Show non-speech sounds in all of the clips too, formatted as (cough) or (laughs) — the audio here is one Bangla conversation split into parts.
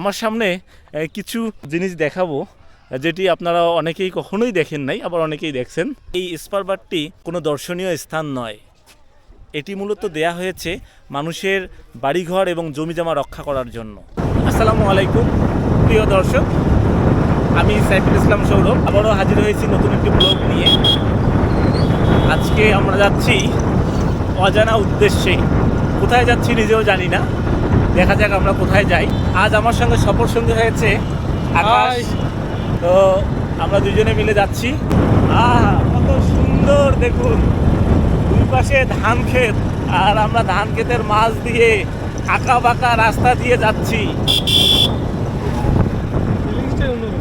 আমার সামনে কিছু জিনিস দেখাবো, যেটি আপনারা অনেকেই কখনোই দেখেন নাই, আবার অনেকেই দেখছেন। এই স্পারবারটি কোনো দর্শনীয় স্থান নয়। এটি মূলত দেয়া হয়েছে মানুষের বাড়িঘর এবং জমিজমা রক্ষা করার জন্য। আসসালামু আলাইকুম, প্রিয় দর্শক। আমি সাইফুল ইসলাম সৌরভ। আবারও হাজির হয়েছি নতুন একটি ব্লগ নিয়ে। আজকে আমরা যাচ্ছি অজানা উদ্দেশ্যে। কোথায় যাচ্ছি নিজেও জানি না। দেখা যাক আমরা কোথায় যাই। আজ আমার সঙ্গে সফর সঙ্গী হয়েছে আকাশ। তো আমরা দুজনে মিলে যাচ্ছি। আহ কত সুন্দর দেখুন। দুই পাশে ধান ক্ষেত আর আমরা ধান ক্ষেতের মাছ দিয়ে আঁকা বাঁকা রাস্তা দিয়ে যাচ্ছি।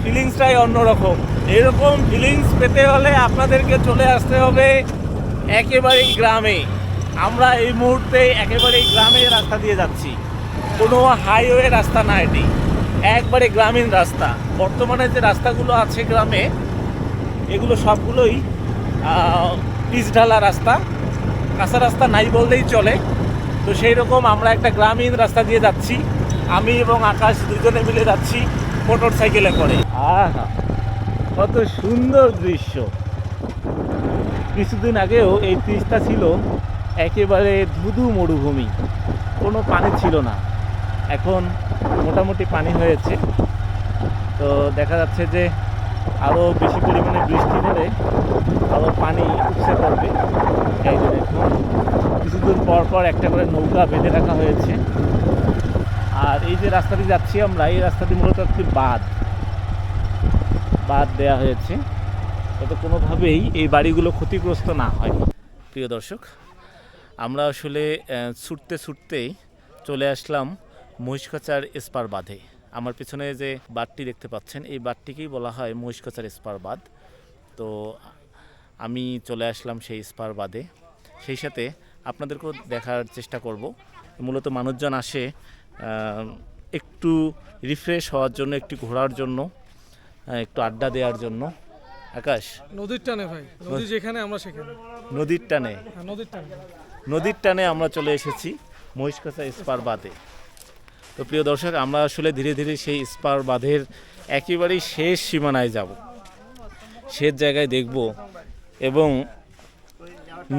ফিলিংসটাই অন্যরকম। এরকম ফিলিংস পেতে হলে আপনাদেরকে চলে আসতে হবে একেবারেই গ্রামে। আমরা এই মুহূর্তে একেবারেই গ্রামে রাস্তা দিয়ে যাচ্ছি। কোনো হাইওয়ে রাস্তা না এটি। একবারে গ্রামীণ রাস্তা। বর্তমানে যে রাস্তাগুলো আছে গ্রামে এগুলো সবগুলোই আহ, পিচ ঢালা রাস্তা। কাঁচা রাস্তা নাই বললেই চলে। তো সেই রকম আমরা একটা গ্রামীণ রাস্তা দিয়ে যাচ্ছি। আমি এবং আকাশ দুজনে মিলে যাচ্ছি মোটর সাইকেলে করে। কত সুন্দর দৃশ্য। কিছুদিন আগেও এই পিচটা ছিল একেবারে ধুধু মরুভূমি। কোনো পানি ছিল না। এখন মোটামুটি পানি হয়েছে। তো দেখা যাচ্ছে যে আরও বেশি পরিমাণে বৃষ্টি হলে আরও পানি উপসে পড়বে এই যে দেখুন, কিছুদূর পর পর একটা করে নৌকা বেঁধে রাখা হয়েছে। আর এই যে রাস্তাটি যাচ্ছি আমরা, এই রাস্তাটি মূলত একটি বাঁধ। বাঁধ দেওয়া হয়েছে। যাতে কোনোভাবেই এই বাড়িগুলো ক্ষতিগ্রস্ত না হয়। প্রিয় দর্শক, আমরা আসলে ছুটতে ছুটতেই চলে আসলাম মহিষকাচার স্পার বাঁধে। আমার পিছনে যে বাঁধটি দেখতে পাচ্ছেন এই বাঁধটিকেই বলা হয় মহিষকাচার স্পার বাঁধ। তো আমি চলে আসলাম সেই স্পার বাঁধে। সেই সাথে আপনাদেরকেও দেখার চেষ্টা করব। মূলত মানুষজন আসে একটু রিফ্রেশ হওয়ার জন্য একটু ঘোরার জন্য একটু আড্ডা দেওয়ার জন্য। আকাশ? নদীর টানে ভাই। নদী যেখানে আমরা সেখানে। নদীর টানে। হ্যাঁ নদীর টানে। নদীর টানে আমরা চলে এসেছি মহিষকাছা স্পার বাঁধে। তো প্রিয় দর্শক, আমরা আসলে ধীরে ধীরে সেই স্পার বাঁধের একেবারেই শেষ সীমানায় যাব। শেষ জায়গায় দেখব এবং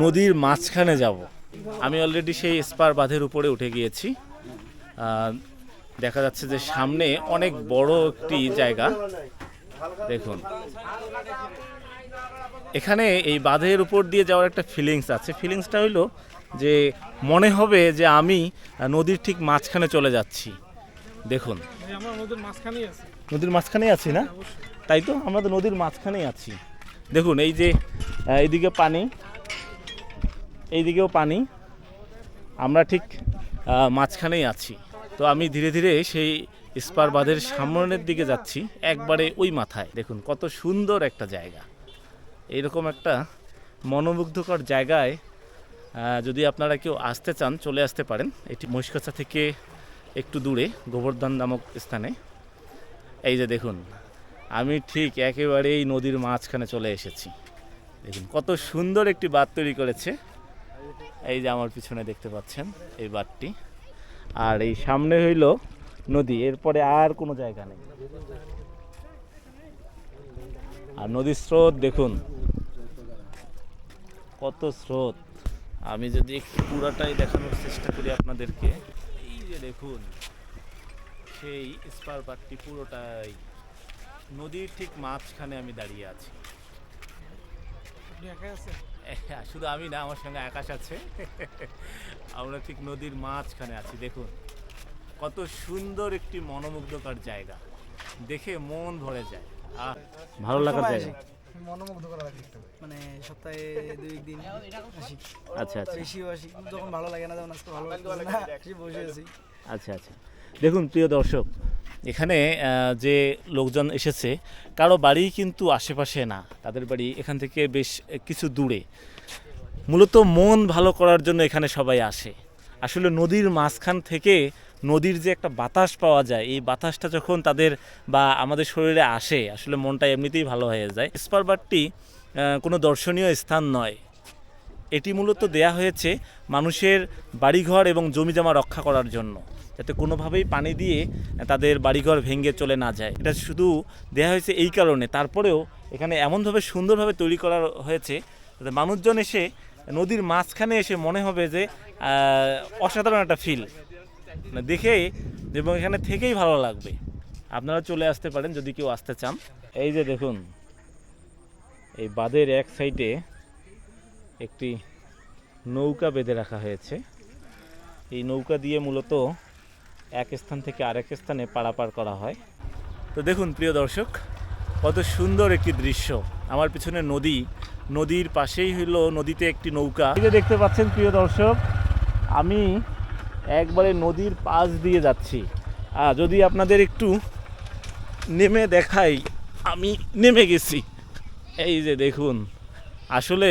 নদীর মাঝখানে যাব। আমি অলরেডি সেই স্পার বাঁধের উপরে উঠে গিয়েছি। দেখা যাচ্ছে যে সামনে অনেক বড় একটি জায়গা। দেখুন। এখানে এই বাঁধের উপর দিয়ে যাওয়ার একটা ফিলিংস আছে। ফিলিংসটা হইল যে মনে হবে যে আমি নদীর ঠিক মাঝখানে চলে যাচ্ছি। দেখুন। নদীর মাঝখানেই আছি। না? তাই তো? আমরা তো নদীর মাঝখানেই আছি। দেখুন এই যে এইদিকে পানি এইদিকেও পানি। আমরা ঠিক মাঝখানেই আছি। তো আমি ধীরে ধীরে সেই স্পার বাঁধের সামনের দিকে যাচ্ছি একবারে ওই মাথায়। দেখুন কত সুন্দর একটা জায়গা। এইরকম একটা মনোমুগ্ধকর জায়গায় যদি আপনারা কেউ আসতে চান, চলে আসতে পারেন। এটি মহিষকাছা থেকে একটু দূরে, গোবর্ধন নামক স্থানে। এই যে দেখুন, আমি ঠিক একেবারেই নদীর মাঝখানে চলে এসেছি। দেখুন, কত সুন্দর একটি বাঁধ তৈরি করেছে। এই যে আমার পিছনে দেখতে পাচ্ছেন এই বাঁধটি। আর এই সামনে হইল নদী, এরপরে আর কোনো জায়গা নেই। আর নদীর স্রোত, দেখুন, কত স্রোত। আমি যদি একটু পুরাটাই দেখানোর চেষ্টা করি আপনাদেরকে। এই যে দেখুন সেই স্পার পার্কটি পুরোটাই। নদীর ঠিক মাঝখানে আমি দাঁড়িয়ে আছি। হ্যাঁ, শুধু আমি না আমার সঙ্গে আকাশ আছে। আমরা ঠিক নদীর মাঝখানে আছি দেখুন। কত সুন্দর একটি মনোমুগ্ধকর জায়গা। দেখে মন ভরে যায়। আর ভালো লাগার জায়গা। লাগে মানে সপ্তাহে দুই দিন আসি। আচ্ছা আচ্ছা। বেশিও আসি যখন ভালো লাগে না যেমন আজকে ভালো লাগছে না বসে আছি। আচ্ছা আচ্ছা। দেখুন প্রিয় দর্শক এখানে যে লোকজন এসেছে কারও বাড়ি কিন্তু আশেপাশে না তাদের বাড়ি এখান থেকে বেশ কিছু দূরে। মূলত মন ভালো করার জন্য এখানে সবাই আসে। আসলে নদীর মাঝখান থেকে নদীর যে একটা বাতাস পাওয়া যায়, এই বাতাসটা যখন তাদের বা আমাদের শরীরে আসে, আসলে মনটা এমনিতেই ভালো হয়ে যায়। স্পারবারটি কোনো দর্শনীয় স্থান নয়। এটি মূলত দেয়া হয়েছে মানুষের বাড়িঘর এবং জমিজমা রক্ষা করার জন্য, যাতে কোনোভাবেই পানি দিয়ে তাদের বাড়িঘর ভেঙে চলে না যায়। এটা শুধু দেয়া হয়েছে এই কারণে। তারপরেও এখানে এমনভাবে সুন্দরভাবে তৈরি করা হয়েছে, যাতে মানুষজন এসে নদীর মাঝখানে এসে মনে হবে যে অসাধারণ একটা ফিল দেখে এবং এখানে থেকেই ভালো লাগবে। আপনারা চলে আসতে পারেন যদি কেউ আসতে চান। এই যে দেখুন, এই বাঁধের এক সাইডে একটি নৌকা বেঁধে রাখা হয়েছে। এই নৌকা দিয়ে মূলত এক স্থান থেকে আরেক স্থানে পারাপার করা হয়। তো দেখুন, প্রিয় দর্শক, কত সুন্দর একটি দৃশ্য। আমার পিছনে নদী, নদীর পাশেই হলো নদীতে একটি নৌকা। দেখতে পাচ্ছেন, প্রিয় দর্শক, আমি একবারে নদীর পাশ দিয়ে যাচ্ছি। আর যদি আপনাদের একটু নেমে দেখাই, আমি নেমে গেছি। এই যে দেখুন, আসলে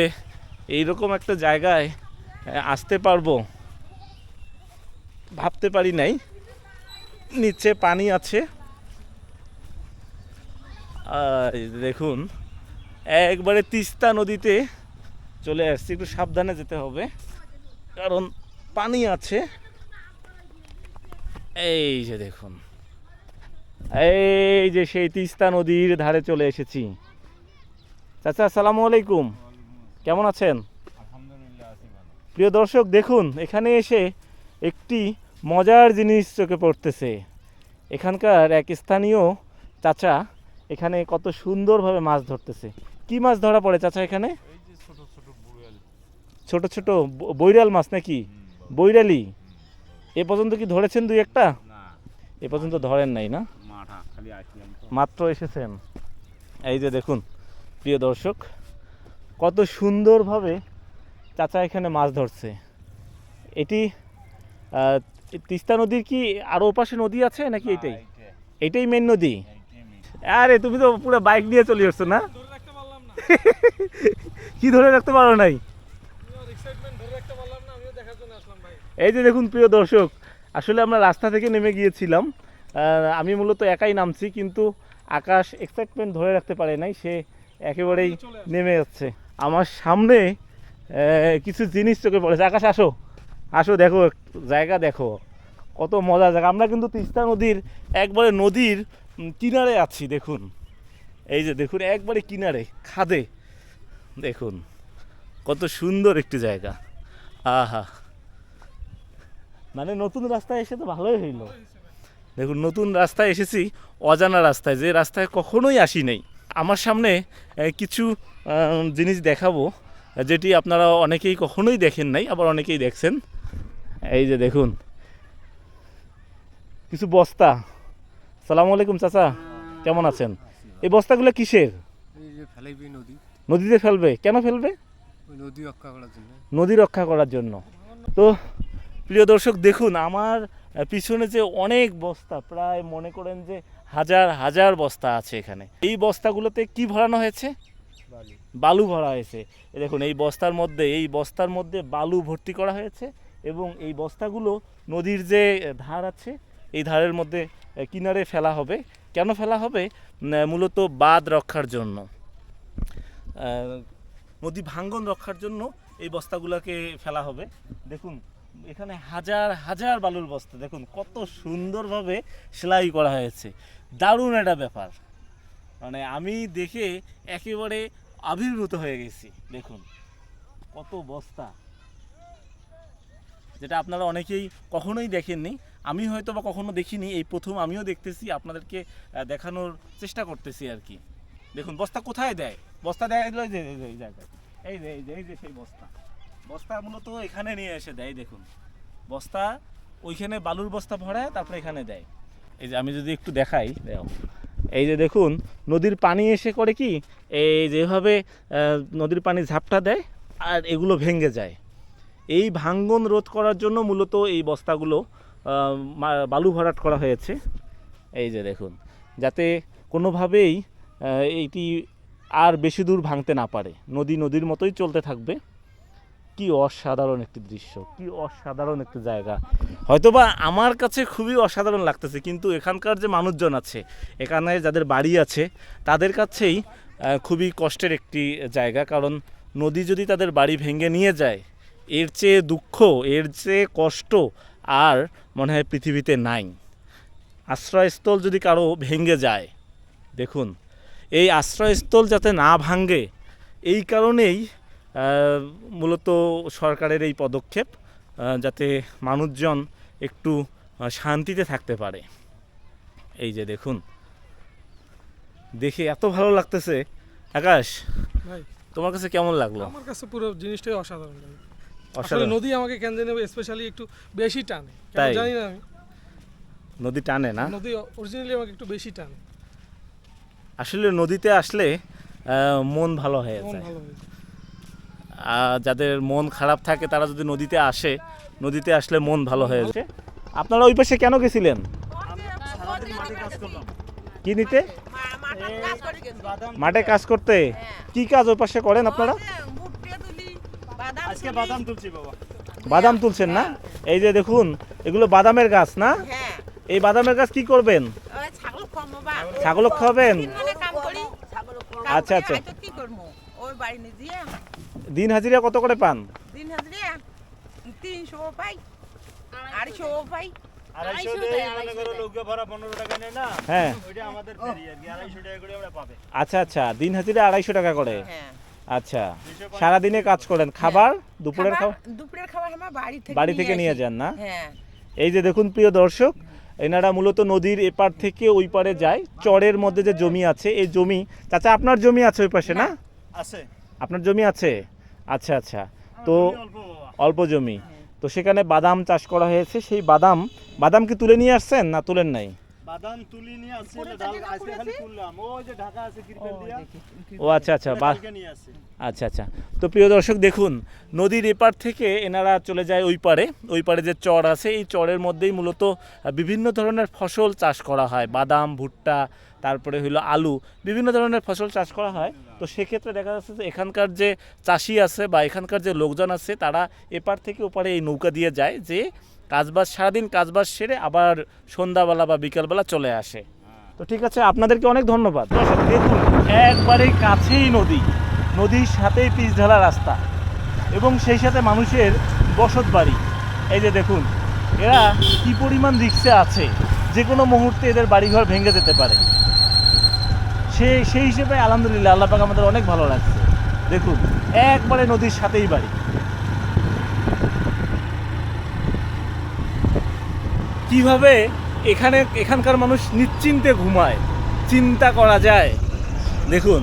এইরকম একটা জায়গায় আসতে পারব। ভাবতে পারি নাই। নিচে পানি আছে। দেখুন, একবারে তিস্তা নদীতে চলে আসছি। একটু সাবধানে যেতে হবে, কারণ পানি আছে। এই যে দেখুন। এই যে সেই তিস্তা নদীর ধারে চলে এসেছি। চাচা আসসালামু আলাইকুম। কেমন আছেন? প্রিয় দর্শক দেখুন এখানে এসে একটি মজার জিনিস চোখে পড়তেছে। এখানকার এক স্থানীয় চাচা এখানে কত সুন্দরভাবে মাছ ধরতেছে। কি মাছ ধরা পড়ে চাচা এখানে? ছোট ছোট বৈরাল মাছ নাকি? বৈরালি। এ পর্যন্ত কি ধরেছেন দুই একটা? এ পর্যন্ত ধরেন নাই না? মাত্র এসেছেন। এই যে দেখুন প্রিয় দর্শক কত সুন্দরভাবে চাচা এখানে মাছ ধরছে। এটি তিস্তা নদীর কি আরও ওপাশে নদী আছে নাকি এটাই? এটাই মেন নদী? আরে তুমি তো পুরো বাইক নিয়ে চলে পারলাম না। (laughs) কি ধরে রাখতে পারো নাই এক্সাইটমেন্ট ধরে রাখতে পারলাম না আমিও দেখার জন্য আসলাম ভাই এই যে দেখুন প্রিয় দর্শক আসলে আমরা রাস্তা থেকে নেমে গিয়েছিলাম। আমি মূলত একাই নামছি কিন্তু আকাশ এক্সাইটমেন্ট ধরে রাখতে পারে নাই সে একেবারেই নেমে যাচ্ছে। আমার সামনে কিছু জিনিস চোখে পড়েছে। আকাশ আসো। আসো দেখো জায়গা দেখো। কত মজা জায়গা। আমরা কিন্তু তিস্তা নদীর একবারে নদীর কিনারে আছি দেখুন। এই যে দেখুন একবারে কিনারে খাদে। দেখুন কত সুন্দর একটি জায়গা। আহা। মানে নতুন রাস্তায় এসে তো ভালোই হইল। দেখুন নতুন রাস্তায় এসেছি অজানা রাস্তায় যে রাস্তায় কখনোই আসি নাই। আমার সামনে কিছু জিনিস দেখাবো যেটি আপনারা অনেকেই কখনোই দেখেন নাই আবার অনেকেই দেখছেন। এই যে দেখুন কিছু বস্তা। সালামু আলাইকুম চাচা। কেমন আছেন? এই বস্তাগুলো কিসের? এই যে ফেলাইবি নদী। নদীতে ফেলবে। কেন ফেলবে? নদী রক্ষা করার জন্য। নদী রক্ষা করার জন্য। তো প্রিয় দর্শক দেখুন আমার পিছনে যে অনেক বস্তা প্রায় মনে করেন যে হাজার হাজার বস্তা আছে এখানে। এই বস্তাগুলোতে কি ভরানো হয়েছে? বালি। বালু ভরা হয়েছে। দেখুন এই বস্তার মধ্যে এই বস্তার মধ্যে বালু ভর্তি করা হয়েছে এবং এই বস্তাগুলো নদীর যে ধার আছে এই ধারের মধ্যে কিনারে ফেলা হবে। কেন ফেলা হবে? মূলত বাঁধ রক্ষার জন্য। নদী ভাঙ্গন রক্ষার জন্য এই বস্তাগুলোকে ফেলা হবে। দেখুন এখানে হাজার হাজার বালুর বস্তা। দেখুন, কত সুন্দরভাবে সেলাই করা হয়েছে। দারুণ একটা ব্যাপার। মানে আমি দেখে একেবারে আবির্ভূত হয়ে গেছি। দেখুন, কত বস্তা। যেটা আপনারা অনেকেই কখনোই দেখেননি। আমি হয়তো বা কখনো দেখিনি। এই প্রথম আমিও দেখতেছি, আপনাদেরকে দেখানোর চেষ্টা করতেছি আর কি। দেখুন, বস্তা কোথায় দেয়? বস্তা দেয় এই যে এই যে সেই বস্তা। বস্তা মূলত এখানে নিয়ে এসে দেয়, দেখুন। বস্তা ওইখানে বালুর বস্তা ভরায়, তারপরে এখানে দেয়। এই যে আমি যদি একটু দেখাই, দেখো। এই যে দেখুন, নদীর পানি এসে করে কি, এই যেভাবে নদীর পানি ঝাপটা দেয় আর এগুলো ভেঙে যায়। এই ভাঙ্গন রোধ করার জন্য মূলত এই বস্তাগুলো বালু ভরাট করা হয়েছে। এই যে দেখুন, যাতে কোনোভাবেই এইটি আর বেশি দূর ভাঙতে না পারে। নদী নদীর মতোই চলতে থাকবে। কি অসাধারণ একটি দৃশ্য, কি অসাধারণ একটি জায়গা। হয়তোবা আমার কাছে খুবই অসাধারণ লাগতেছে, কিন্তু এখানকার যে মানুষজন আছে, এখানে যাদের বাড়ি আছে, তাদের কাছেই খুবই কষ্টের একটি জায়গা। কারণ নদী যদি তাদের বাড়ি ভেঙে নিয়ে যায়, এর চেয়ে দুঃখ, এর চেয়ে কষ্ট আর মনে হয় পৃথিবীতে নাই। আশ্রয়স্থল যদি কারও ভেঙে যায়, দেখুন, এই আশ্রয়স্থল যাতে না ভাঙ্গে এই কারণেই মূলত সরকারের এই পদক্ষেপ যাতে মানুষজন একটু শান্তিতে থাকতে পারে। এই যে দেখুন। দেখে এত ভালো লাগতেছে। আকাশ তোমার কাছে কেমন লাগল? আমার কাছে পুরো জিনিসটাই অসাধারণ লাগে। আসলে নদী আমাকে কেন জানি স্পেশালি একটু বেশি টানে। তাই? জানি না আমি। নদী টানে না? নদী অরিজিনালি আমাকে একটু বেশি টানে। আসলে নদীতে আসলে আহ, মন ভালো হয়ে যায়। যাদের মন খারাপ থাকে তারা যদি নদীতে আসে নদীতে আসলে মন ভালো হয়ে যায়। আপনারা ওই পাশে কেন গেছিলেন? কি নিতে? মাঠে কাজ করতে? কি কাজ ওই পাশে করেন আপনারা? বাদাম তুলছেন না? এই যে দেখুন এগুলো বাদামের গাছ না? হ্যাঁ। এই বাদামের গাছ কি করবেন? ছাগল করি। আচ্ছা, আচ্ছা। দিন হাজিরা কত করে পান? দিন হাজরে তিনশো পাই আড়াইশো পাই। হ্যাঁ। ওইটা আমাদের ফেরি আর কি আড়াইশো টাকা করে আমরা পাবে। আচ্ছা আচ্ছা দিন হাজিরা আড়াইশো টাকা করে? হ্যাঁ। আচ্ছা সারাদিনে কাজ করেন। খাবার? দুপুরের খাবার খাবার- দুপুরের খাবার আমার বাড়ি থেকে বাড়ি থেকে নিয়ে যান না? হ্যাঁ। এই যে দেখুন প্রিয় দর্শক এনারা মূলত নদীর এপার থেকে ওই পারে যায়। চরের মধ্যে যে জমি আছে এই জমি চাচা আপনার জমি আছে ওই পাশে না আছে। আপনার জমি আছে? আচ্ছা আচ্ছা। তো অল্প জমি। তো সেখানে বাদাম চাষ করা হয়েছে। সেই বাদাম বাদাম কি তুলে নিয়ে আসছেন না তুলেন নাই? বাদাম তুলি নিয়ে আসছে খালি তুললাম। ওই যে ঢাকা আছে দিয়া ও আচ্ছা আচ্ছা আচ্ছা আচ্ছা। তো প্রিয় দর্শক দেখুন নদীর এপার থেকে এনারা চলে যায় ওই পারে। ওই পারে যে চর আছে এই চরের মধ্যেই মূলত বিভিন্ন ধরনের ফসল চাষ করা হয়। বাদাম ভুট্টা তারপরে হলো আলু। বিভিন্ন ধরনের ফসল চাষ করা হয়। তো সেক্ষেত্রে দেখা যাচ্ছে যে এখানকার যে চাষি আছে বা এখানকার যে লোকজন আছে, তারা এপার থেকে ওপারে এই নৌকা দিয়ে যায় যে কাজবাজ, সারাদিন কাজবাজ সেরে আবার সন্ধ্যাবেলা বা বিকালবেলা চলে আসে। তো ঠিক আছে, আপনাদেরকে অনেক ধন্যবাদ। দেখুন একবারে কাছেই নদী। নদীর সাথেই পিচ ঢালা রাস্তা। এবং সেই সাথে মানুষের বসত বাড়ি। এই যে দেখুন, এরা কি পরিমাণ রিক্সে আছে? যে কোনো মুহূর্তে এদের বাড়িঘর ভেঙে যেতে পারে। সে সেই হিসেবে আলহামদুলিল্লাহ আল্লাহ পাক আমাদের অনেক ভালো লাগছে দেখুন, একবারে নদীর সাথেই বাড়ি। কীভাবে এখানে এখানকার মানুষ নিশ্চিন্তে ঘুমায়, চিন্তা করা যায়। দেখুন